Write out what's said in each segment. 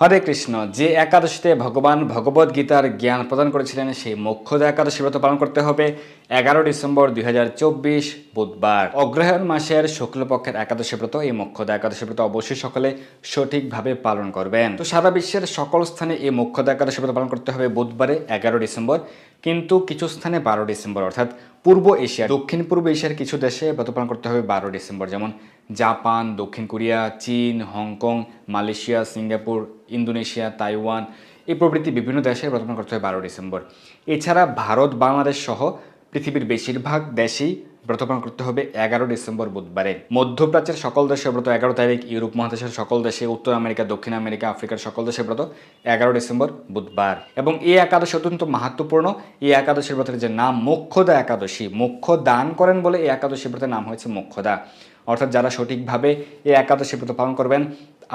হরে কৃষ্ণ, যে একাদশীতে ভগবান ভগবদ গীতার জ্ঞান প্রদান করেছিলেন, সেই মোক্ষদা একাদশী ব্রত পালন করতে হবে। এগারো ডিসেম্বর দুই হাজার চব্বিশ, বুধবার। অগ্রহায়ণ মাসের শুক্লপক্ষের একাদশী ব্রত, এই মোক্ষদা একাদশী ব্রত অবশ্যই সকলে সঠিকভাবে পালন করবেন। তো সারা বিশ্বের সকল স্থানে এই মোক্ষদা একাদশী ব্রত পালন করতে হবে বুধবারে, এগারো ডিসেম্বর। কিন্তু কিছু স্থানে বারো ডিসেম্বর, অর্থাৎ পূর্ব এশিয়া, দক্ষিণ পূর্ব এশিয়ার কিছু দেশে ব্রত পালন করতে হবে বারো ডিসেম্বর, যেমন জাপান, দক্ষিণ কোরিয়া, চীন, Hong Kong, Malaysia, Singapore, Indonesia, Taiwan, এই প্রভৃতি বিভিন্ন দেশে ব্রত পালন করতে হবে বারো ডিসেম্বর। এছাড়া ভারত, বাংলাদেশ সহ পৃথিবীর বেশিরভাগ দেশেই ব্রত পালন করতে হবে এগারো ডিসেম্বর বুধবারে। মধ্যপ্রাচ্যের সকল দেশে ব্রত এগারো তারিখ, ইউরোপ মহাদেশের সকল দেশে, উত্তর আমেরিকা, দক্ষিণ আমেরিকা, আফ্রিকার সকল দেশে ব্রত এগারো ডিসেম্বর বুধবার। এবং এই একাদশী অত্যন্ত মাহাত্মপূর্ণ এই একাদশীর ব্রতের যে নাম মোক্ষদা একাদশী মোক্ষ দান করেন বলে এই একাদশী ব্রতের নাম হয়েছে মোক্ষদা। অর্থাৎ যারা সঠিকভাবে এই একাদশী ব্রত পালন করবেন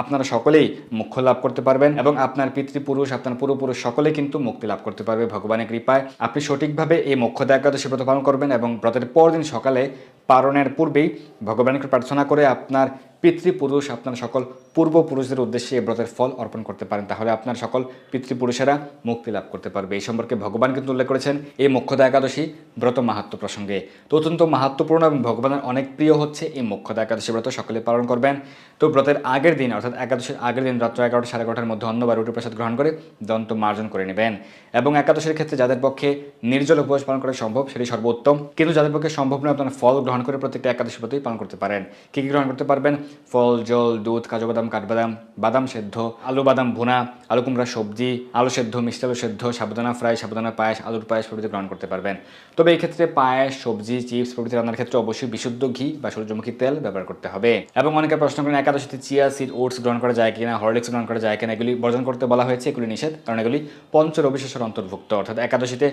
আপনারা সকলেই মুখ্য লাভ করতে পারবেন এবং আপনার পিতৃপুরুষ, আপনার পূর্বপুরুষ সকলে কিন্তু মুক্তি লাভ করতে পারবে ভগবানের কৃপায়। আপনি সঠিকভাবে এই মোক্ষদা একাদশী ব্রত পালন করবেন এবং ব্রতের পরদিন সকালে পালনের পূর্বেই ভগবানকে প্রার্থনা করে আপনার পিতৃপুরুষ, আপনার সকল পূর্বপুরুষদের উদ্দেশ্যে এই ব্রতের ফল অর্পণ করতে পারেন। তাহলে আপনার সকল পিতৃপুরুষেরা মুক্তি লাভ করতে পারবে। এই সম্পর্কে ভগবান কিন্তু উল্লেখ করেছেন এই মোক্ষদা একাদশী ব্রত মাহাত্ম প্রসঙ্গে। তো অত্যন্ত মাহাত্মপূর্ণ এবং ভগবানের অনেক প্রিয় হচ্ছে এই মোক্ষদা একাদশী ব্রত। সকলে পালন করবেন। তো ব্রতের আগের দিন, অর্থাৎ একাদশীর আগের দিন, রাত্র এগারোটা সাড়ে এগারোটার মধ্যে অন্য বা রুটি প্রসাদ গ্রহণ করে দন্ত মার্জন করে নেবেন। এবং একাদশীর ক্ষেত্রে যাদের পক্ষে নির্জল উপবাস পালন করা সম্ভব, সেটি সর্বোত্তম। কিন্তু যাদের পক্ষে সম্ভব নয়, আপনারা ফল গ্রহণ করে প্রত্যেকটা একাদশী ব্রতই পালন করতে পারেন। কী কী গ্রহণ করতে পারবেন? ফল, জল, দুধ, কাজু বাদাম, কাঠবাদাম, বাদাম সেদ্ধ, আলু, বাদাম, ভুনা, আলু কুমড়া সবজি, আলু সেদ্ধ, মিষ্টি আলু সেদ্ধ সাবুদানা ফ্রাই সাবুদানা পায়েস, আলুর পায়েস প্রভৃতি গ্রহণ করতে পারবেন। তবে এই ক্ষেত্রে পায়েস, সবজি, চিপস প্রভৃতি রান্নার ক্ষেত্রে অবশ্যই বিশুদ্ধ ঘি বা সূর্যমুখী তেল ব্যবহার করতে হবে। এবং অনেকে প্রশ্ন করেন একাদশীতে চিয়া সিড, ওটস গ্রহণ করা যায় কিনা, হরলিক্স গ্রহণ করা যায় কিনা, এগুলি বর্জন করতে বলা হয়েছে, এগুলি নিষেধ, কারণ এগুলি পঞ্চ রবিশেষের অন্তর্ভুক্ত। অর্থাৎ একাদশীতে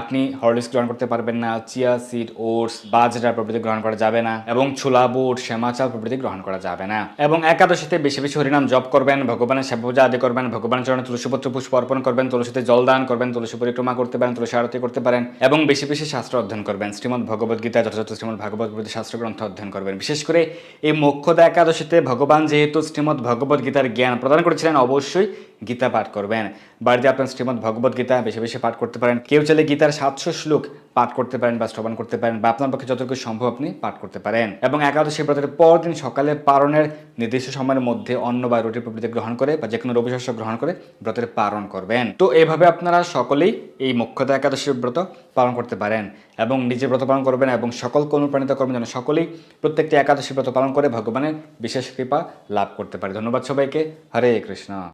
আপনি হরলিক্স গ্রহণ করতে পারবেন না, চিয়া সিড, ওটস বাজরা প্রভৃতি গ্রহণ করা যাবে না, এবং ছোলা, বুট, শ্যামা চাল প্রভৃতি গ্রহণ করা যাবে না। এবং একাদশীতে বেশি বেশি হরিনাম জপ করবেন, ভগবানের সেবা পূজা আদি করবেন, ভগবানের চরণে তুলসীপত্র পুষ্প অর্পণ করবেন, তুলসীতে জল দান করবেন, তুলসী পরিক্রমা করতে পারেন, তুলসী আরতি করতে পারেন, এবং বেশি বেশি শাস্ত্র অধ্যয়ন করবেন। শ্রীমদ ভগবদ গীতা যথাযথ শ্রীমদ ভগবত শাস্ত্র গ্রন্থ অধ্যয়ন করবেন। বিশেষ করে এই মোক্ষদা একাদশীতে ভগবান যেহেতু শ্রীমদ ভগবদ্গীতার জ্ঞান প্রদান করেছিলেন অবশ্যই গীতা পাঠ করবেন। বাড়িতে আপনার শ্রীমদ ভগবদ গীতা বেশি বেশি পাঠ করতে পারেন। কেউ চাইলে গীতার সাতশো শ্লোক পাঠ করতে পারেন বা শ্রবণ করতে পারেন বা আপনার পক্ষে যতটুকু সম্ভব আপনি পাঠ করতে পারেন। এবং একাদশী ব্রতের পরদিন সকালে পারণের নির্দিষ্ট সময়ের মধ্যে অন্ন বা রুটি প্রভৃতি গ্রহণ করে বা যে কোনো রবি শস্য গ্রহণ করে ব্রতের পালন করবেন। তো এভাবে আপনারা সকলেই এই মুখ্যতা একাদশী ব্রত পালন করতে পারেন এবং নিজে ব্রত পালন করবেন এবং সকলকে অনুপ্রাণিত করবেন যেন সকলেই প্রত্যেকটি একাদশী ব্রত পালন করে ভগবানের বিশেষ কৃপা লাভ করতে পারে। ধন্যবাদ সবাইকে। হরে কৃষ্ণ।